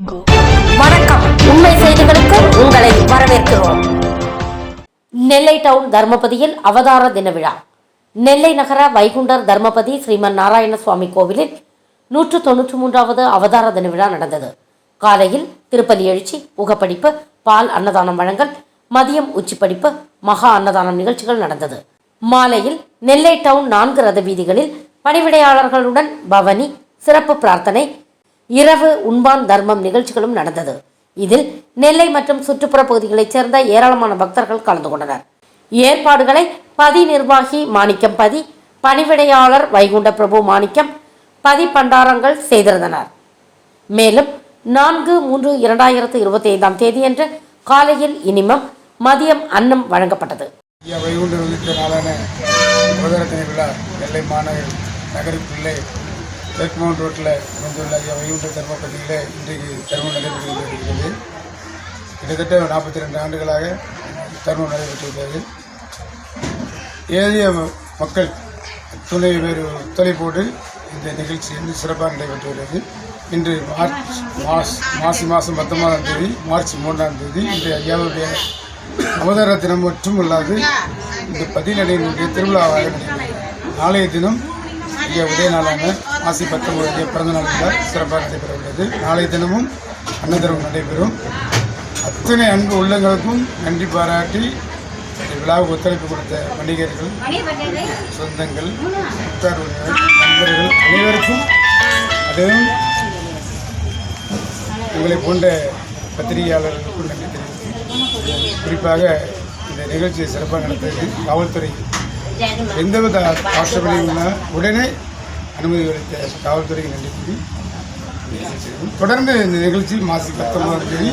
வணக்கம். உண்மை செய்திகளுக்கு உங்களை வரவேற்கிறோம். நெல்லை டவுன் தர்மபதியில் அவதார தின விழா. நெல்லை நகர வைகுண்டர் தர்மபதி ஸ்ரீமன் நாராயண சுவாமி கோவிலில் நூற்று தொன்னூற்றி மூன்றாவது அவதார தின விழா நடந்தது. காலையில் திருப்பலி எழுச்சி புகப்படிப்பு பால் அன்னதானம் வழங்கல் மதியம் உச்சிப்படிப்பு மகா அன்னதானம் நிகழ்ச்சிகள் நடந்தது. மாலையில் நெல்லை டவுன் நான்கு ரத வீதிகளில் பணிவிடையாளர்களுடன் பவனி சிறப்பு பிரார்த்தனை இரவு உண்பான் தர்மம் நிகழ்ச்சிகளும் நடந்தது. இதில் நெல்லை மற்றும் சுற்றுப்புற பகுதிகளைச் சேர்ந்த ஏராளமான பக்தர்கள் கலந்து கொண்டனர். ஏற்பாடுகளை பதி நிர்வாகி மாணிக்கம் பதி பணிவிடையாளர் வைகுண்ட பிரபு மாணிக்கம் பதி பண்டாரங்கள் செய்திருந்தனர். மேலும் நான்கு மூன்று இரண்டாயிரத்து இருபத்தி ஐந்தாம் தேதியன்று காலையில் இனிமம் மதியம் அன்னம் வழங்கப்பட்டது. வைகுண்ட நாளான நெல்லை மாநகர் நகரில் தெற்கு ரோட்டில் அமைந்துள்ள வைகுண்ட தர்மப்பள்ளியில் இன்றைக்கு தர்மம் நடைபெற்று கொண்டிருக்கிறது கிட்டத்தட்ட நாற்பத்தி ரெண்டு ஆண்டுகளாக தர்மம் நடைபெற்று வருகிறது ஏழைய மக்கள் துணை பேர் ஒத்துழைப்போடு இந்த நிகழ்ச்சி வந்து சிறப்பாக நடைபெற்று வருகிறது இன்று மார்ச் மாஸ் மாசி மாதம் பத்தொன்பதாம் தேதி மார்ச் மூன்றாம் தேதி இன்று ஐயாவுடைய அவதார தினம் மட்டும் அல்லாது இந்த பதினடையினுடைய திருவிழாவாக நடைபெறுகிறது நாளைய தினம் இங்கே உதய நாளாக மாசி பத்தொன்பது பிறந்த நாள் விழா சிறப்பாக நடைபெற உள்ளது நாளைய தினமும் அன்னதானம் நடைபெறும். அத்தனை அன்பு உள்ளங்களுக்கும் நன்றி பாராட்டி விழாவுக்கு ஒத்துழைப்பு கொடுத்த வணிகர்கள் சொந்தங்கள் உற்றார் நண்பர்கள் அனைவருக்கும் அதுவும் உங்களை போன்ற பத்திரிகையாளர்களுக்கும் நன்றி தெரிவித்து குறிப்பாக இந்த நிகழ்ச்சியை சிறப்பாக நடத்தியது காவல்துறை எந்தவித ஆட்சேபனையும் இல்லாமல் உடனே அனுமதி அளித்த காவல்துறைக்கு நன்றி கூறி தொடர்ந்து இந்த நிகழ்ச்சி மாசி பத்தொன்பதாம் தேதி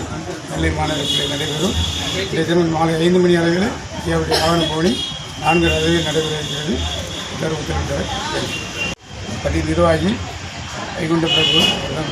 நெல்லை மாநகரத்தில் நடைபெறும். இன்றைய தினம் மாலை ஐந்து மணி அளவில் ஐயாவுடைய வாகன பவனி நான்கு அளவில் நடைபெற இருக்கிறது. உத்தரவிட்டார் பதி நிர்வாகி வைகுண்ட பிரபு அவர்தான்